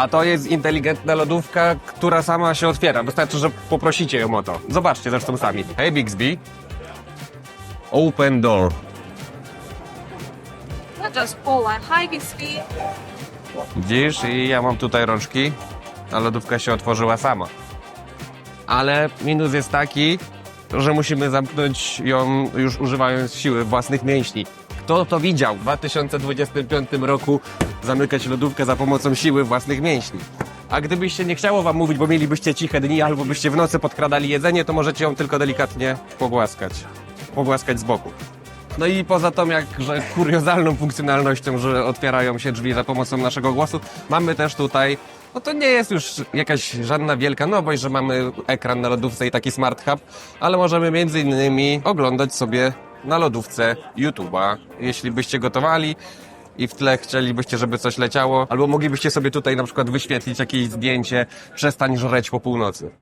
A to jest inteligentna lodówka, która sama się otwiera. Wystarczy, że poprosicie ją o to. Zobaczcie zresztą sami. Hey Bixby. Open door. Not just pull one. Hi, Bixby. Widzisz? I ja mam tutaj rączki, a lodówka się otworzyła sama. Ale minus jest taki, że musimy zamknąć ją już używając siły własnych mięśni. Kto to widział w 2025 roku zamykać lodówkę za pomocą siły własnych mięśni? A gdybyście nie chciało wam mówić, bo mielibyście ciche dni albo byście w nocy podkradali jedzenie, to możecie ją tylko delikatnie pogłaskać. Pogłaskać z boku. No i poza tą jakże kuriozalną funkcjonalnością, że otwierają się drzwi za pomocą naszego głosu, mamy też tutaj, no to nie jest już jakaś żadna wielka nowość, że mamy ekran na lodówce i taki smart hub, ale możemy między innymi oglądać sobie na lodówce YouTube'a. Jeśli byście gotowali i w tle chcielibyście, żeby coś leciało, albo moglibyście sobie tutaj na przykład wyświetlić jakieś zdjęcie, przestań żreć po północy.